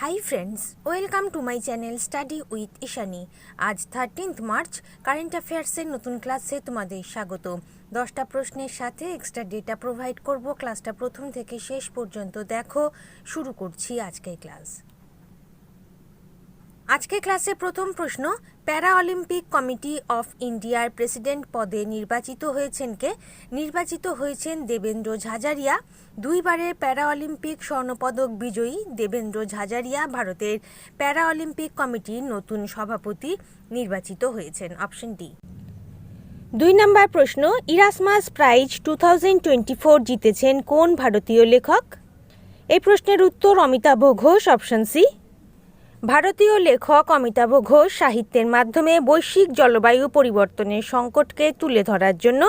Hi friends welcome to my channel study with Ishani আজ thirteenth March current অ্যাফেয়ার্সের নতুন ক্লাসে তোমাদের স্বাগত। দশটা প্রশ্নের সাথে এক্সট্রা ডেটা প্রোভাইড করব। ক্লাসটা প্রথম থেকে শেষ পর্যন্ত দেখো। শুরু করছি আজকের ক্লাস আজকে ক্লাসে প্রথম প্রশ্ন প্যারা অলিম্পিক কমিটি অফ ইন্ডিয়ার প্রেসিডেন্ট পদে নির্বাচিত হয়েছেন কে? নির্বাচিত হয়েছেন দেবেন্দ্র ঝাঝারিয়া। দুইবারের প্যারা অলিম্পিক স্বর্ণপদক বিজয়ী দেবেন্দ্র ঝাঝারিয়া ভারতের প্যারা অলিম্পিক কমিটির নতুন সভাপতি নির্বাচিত হয়েছেন। Option D. দুই নম্বর প্রশ্ন, Erasmus prize two thousand twenty four জিতেছেন কোন ভারতীয় লেখক? এই প্রশ্নের উত্তর অমিতাভ ঘোষ, অপশন সি। ভারতীয় লেখক অমিতাভ ঘোষ সাহিত্যের মাধ্যমে বৈশ্বিক জলবায়ু পরিবর্তনের সংকটকে তুলে ধরার জন্য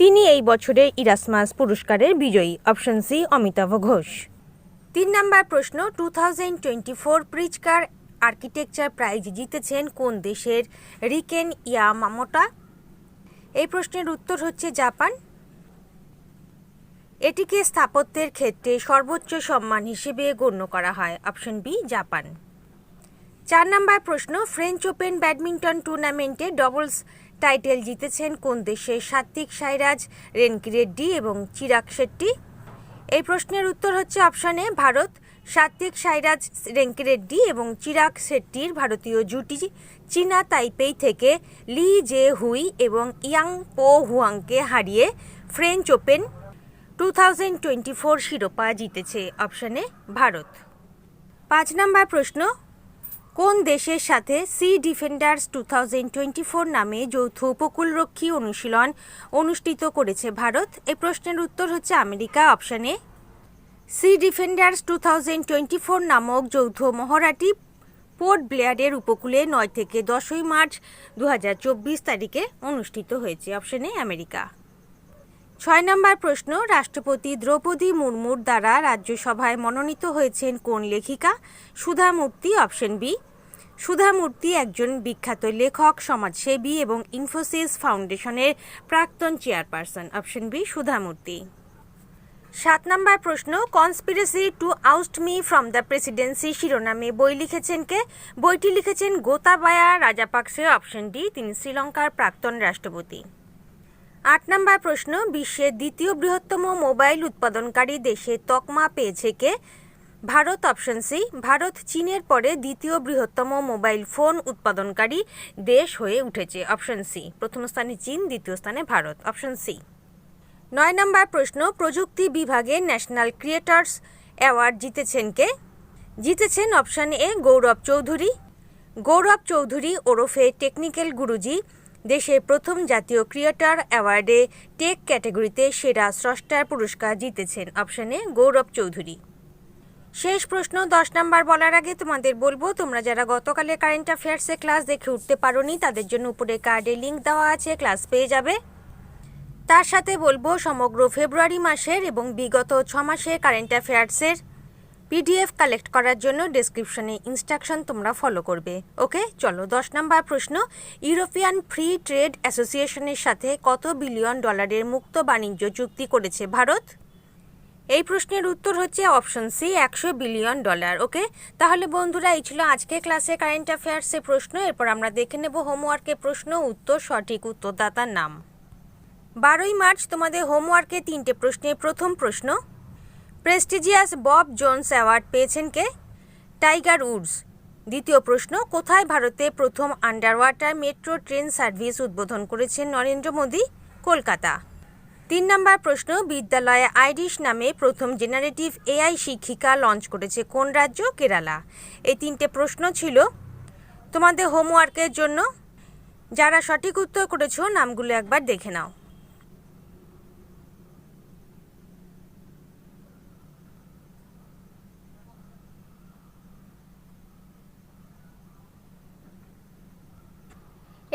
তিনি এই বছরের ইরাসমাস পুরস্কারের বিজয়ী, অপশন সি, অমিতাভ ঘোষ। তিন নম্বর প্রশ্ন, two thousand twenty four Pritzker architecture prize জিতেছেন কোন দেশের রিকেন ইয়া মামোটা এই প্রশ্নের উত্তর হচ্ছে জাপান। এটিকে স্থাপত্যের ক্ষেত্রে সর্বোচ্চ সম্মান হিসেবে গণ্য করা হয়, অপশন বি, জাপান। চার নম্বর প্রশ্ন ফ্রেঞ্চ ওপেন ব্যাডমিন্টন টুর্নামেন্টে ডবলস টাইটেল জিতেছেন কোন দেশের সাত্বিক সাইরাজ রেনকি রেড্ডি এবং চিরাগ শেট্টি এই প্রশ্নের উত্তর হচ্ছে অপশানে ভারত, সাত্বিক সাইরাজ রেঙ্কি রেড্ডি এবং চিরাগ শেট্টির ভারতীয় জুটি চীনা তাইপেই থেকে লি জে হুই এবং ইয়াং পো হুয়াংকে হারিয়ে French Open two thousand twenty four শিরোপা জিতেছে অপশানে ভারত। পাঁচ নম্বর প্রশ্ন কোন দেশের সাথে Sea Defenders two thousand twenty four নামে যৌথ উপকূলরক্ষী অনুশীলন অনুষ্ঠিত করেছে ভারত? এ প্রশ্নের উত্তর হচ্ছে আমেরিকা। অপশানে Sea Defenders two thousand twenty four নামক যৌথ মহড়াটি পোর্ট ব্লেয়ারের উপকূলে নয় থেকে দশই মার্চ দু হাজার চব্বিশ তারিখে অনুষ্ঠিত হয়েছে। অপশানে আমেরিকা। ছয় নম্বর প্রশ্ন, রাষ্ট্রপতি দ্রৌপদী মুর্মুর দ্বারা রাজ্যসভায় মনোনীত হয়েছেন কোন লেখিকা? সুধা মূর্তি অপশন বি। সুধা মূর্তি একজন বিখ্যাত লেখক, সমাজসেবী এবং ইনফোসিস ফাউন্ডেশনের প্রাক্তন চেয়ারপারসন। অপশন বি সুধা মূর্তি সাত নম্বর প্রশ্ন, conspiracy to oust me from the presidency শিরোনামে বই লিখেছেন কে? বইটি লিখেছেন গোতাবায়া রাজাপাকসে। অপশন ডি, তিনি শ্রীলঙ্কার প্রাক্তন রাষ্ট্রপতি। আট নম্বর প্রশ্ন, বিশ্বের দ্বিতীয় বৃহত্তম মোবাইল উৎপাদনকারী দেশে তকমা পেয়েছে কে? ভারত অপশন সি, ভারত চীনের পরে দ্বিতীয় বৃহত্তম মোবাইল ফোন উৎপাদনকারী দেশ হয়ে উঠেছে অপশন সি। প্রথম স্থানে চীন, দ্বিতীয় স্থানে ভারত, অপশন সি। নয় নম্বর প্রশ্ন, প্রযুক্তি বিভাগে ন্যাশনাল ক্রিয়েটার্স অ্যাওয়ার্ড জিতেছেন কে? জিতেছেন অপশন এ গৌরব চৌধুরী। গৌরব চৌধুরী ওরফে টেকনিক্যাল গুরুজি দেশের প্রথম জাতীয় ক্রিয়েটার অ্যাওয়ার্ডে টেক ক্যাটাগরিতে সেরা স্রষ্টার পুরস্কার জিতেছেন অপশানে গৌরব চৌধুরী। শেষ প্রশ্ন, দশ নাম্বার বলার আগে তোমাদের বলব, তোমরা যারা গতকালে কারেন্ট অ্যাফেয়ার্সে ক্লাস দেখে উঠতে পারোনি, তাদের জন্য উপরে কার্ডে লিঙ্ক দেওয়া আছে, ক্লাস পেয়ে যাবে। তার সাথে বলব, সমগ্র ফেব্রুয়ারি মাসের এবং বিগত ছ মাসের কারেন্ট অ্যাফেয়ার্সের পিডিএফ কালেক্ট করার জন্য ডেসক্রিপশনে ইনস্ট্রাকশন তোমরা ফলো করবে। ওকে চলো, দশ নম্বর প্রশ্ন। ইউরোপিয়ান ফ্রি ট্রেড অ্যাসোসিয়েশনের সাথে কত বিলিয়ন ডলারের মুক্ত বাণিজ্য চুক্তি করেছে ভারত? এই প্রশ্নের উত্তর হচ্ছে অপশন সি একশো বিলিয়ন ডলার ওকে তাহলে বন্ধুরা, এই ছিল আজকে ক্লাসে কারেন্ট অ্যাফেয়ার্সের প্রশ্ন। এরপর আমরা দেখে নেব হোমওয়ার্কের প্রশ্ন, উত্তর, সঠিক উত্তরদাতার নাম। বারোই মার্চ তোমাদের হোমওয়ার্কে তিনটে প্রশ্নের প্রথম প্রশ্ন। প্রেস্টিজিয়াস বব জোন্স অ্যাওয়ার্ড পেয়েছেন কে? Tiger Woods. দ্বিতীয় প্রশ্ন, কোথায় ভারতে প্রথম under water metro train service উদ্বোধন করেছেন নরেন্দ্র মোদী? কলকাতা। তিন নম্বর প্রশ্ন, বিদ্যালয়ে আইরিশ নামে প্রথম জেনারেটিভ এআই শিক্ষিকা লঞ্চ করেছে কোন রাজ্য? কেরালা। এই তিনটে প্রশ্ন ছিল তোমাদের হোমওয়ার্কের জন্য। যারা সঠিক উত্তর করেছ, নামগুলো একবার দেখে নাও।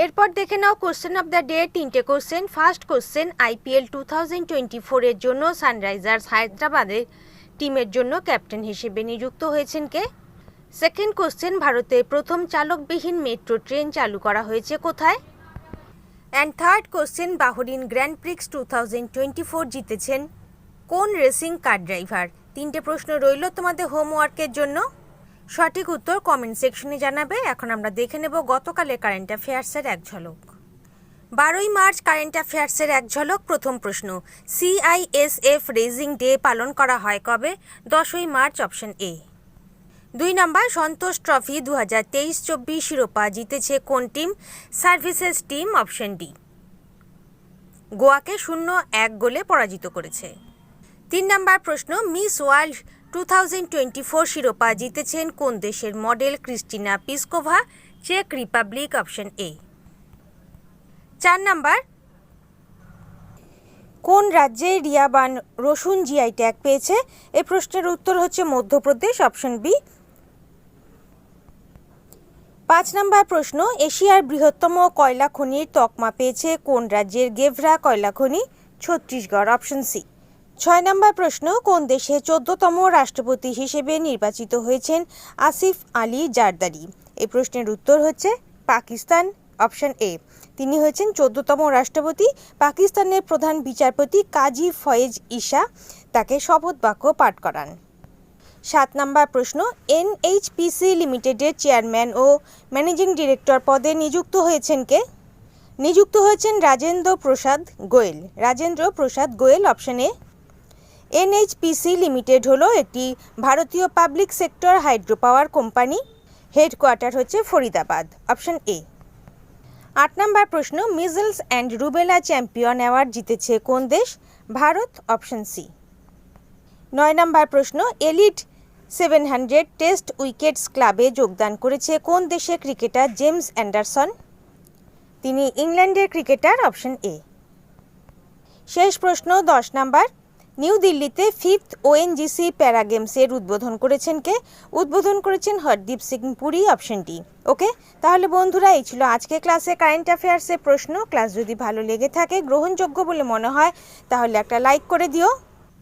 এরপর দেখে নাও কোশ্চেন অফ দ্য ডে তিনটে question first question IPL two thousand twenty ফোরের জন্য সানরাইজার্স হায়দ্রাবাদের টিমের জন্য ক্যাপ্টেন হিসেবে নিযুক্ত হয়েছেন কে? সেকেন্ড কোশ্চেন ভারতে প্রথম চালকবিহীন মেট্রো ট্রেন চালু করা হয়েছে কোথায়? And third question Bahrain Grand Prix two thousand twenty four জিতেছেন কোন রেসিং কার ড্রাইভার তিনটে প্রশ্ন রইল তোমাদের হোমওয়ার্কের জন্য। সঠিক উত্তর কমেন্ট সেকশনে জানাবে। এখন আমরা দেখে নেব গতকালের কারেন্ট অ্যাফেয়ার্সের এক ঝলক। বারোই মার্চ কারেন্ট অ্যাফেয়ার্সের এক ঝলক। প্রথম প্রশ্ন সিআইএসএফ রেজিং ডে পালন করা হয় কবে? দশই মার্চ, অপশন এ। দুই নম্বর, সন্তোষ ট্রফি দু হাজার তেইশ চব্বিশ শিরোপা জিতেছে কোন team? Services team, option D. গোয়াকে শূন্য এক গোলে পরাজিত করেছে। তিন নম্বর প্রশ্ন, Miss World two thousand twenty four শিরোপা জিতেছেন কোন দেশের মডেল ক্রিস্টিনা পিসকোভা? চেক রিপাবলিক অপশন এ। চার নাম্বার। কোন রাজ্যে রিয়াবান রসুন জিআই ট্যাগ পেয়েছে? এই প্রশ্নের উত্তর হচ্ছে মধ্যপ্রদেশ, অপশন বি। পাঁচ নম্বর প্রশ্ন, এশিয়ার বৃহত্তম কয়লা খনির তকমা পেয়েছে কোন রাজ্যের গেভরা কয়লা খনি? Chhattisgarh, option C. ছয় নম্বর প্রশ্ন, কোন দেশে চোদ্দতম রাষ্ট্রপতি হিসেবে নির্বাচিত হয়েছেন আসিফ আলী জারদারি? এই প্রশ্নের উত্তর হচ্ছে পাকিস্তান, অপশন এ। তিনি হয়েছেন চোদ্দতম রাষ্ট্রপতি, পাকিস্তানের প্রধান বিচারপতি কাজী ফয়েজ ঈশা। তাকে শপথ বাক্য পাঠ করান। সাত নম্বর প্রশ্ন, এনএইচপিসি লিমিটেডের চেয়ারম্যান ও ম্যানেজিং ডিরেক্টর পদে নিযুক্ত হয়েছেন কে? নিযুক্ত হয়েছেন Rajendra Prasad Goel. Rajendra Prasad Goel, option A. NHPC limited হলো একটি ভারতীয় public sector hydro power company. Headquarter হচ্ছে ফরিদাবাদ, অপশন এ। আট নম্বর প্রশ্ন, measles and rubella champion award জিতেছে কোন দেশ? Bharat, option C. নয় নম্বর প্রশ্ন, elite seven hundred test wickets ক্লাবে যোগদান করেছে কোন দেশে ক্রিকেটার জেমস অ্যান্ডারসন? তিনি ইংল্যান্ডের ক্রিকেটার, অপশন এ। শেষ প্রশ্ন, দশ নাম্বার নিউ দিল্লিতে ফিফথ ওএনজিসি প্যারা গেমসের উদ্বোধন করেছেন কে? উদ্বোধন করেছেন হরদীপ সিং পুরী অপশনটি ওকে তাহলে বন্ধুরা, এই ছিল আজকে ক্লাসে কারেন্ট অ্যাফেয়ার্সের প্রশ্ন। ক্লাস যদি ভালো লেগে থাকে, গ্রহণযোগ্য বলে মনে হয়, তাহলে একটা লাইক করে দিও।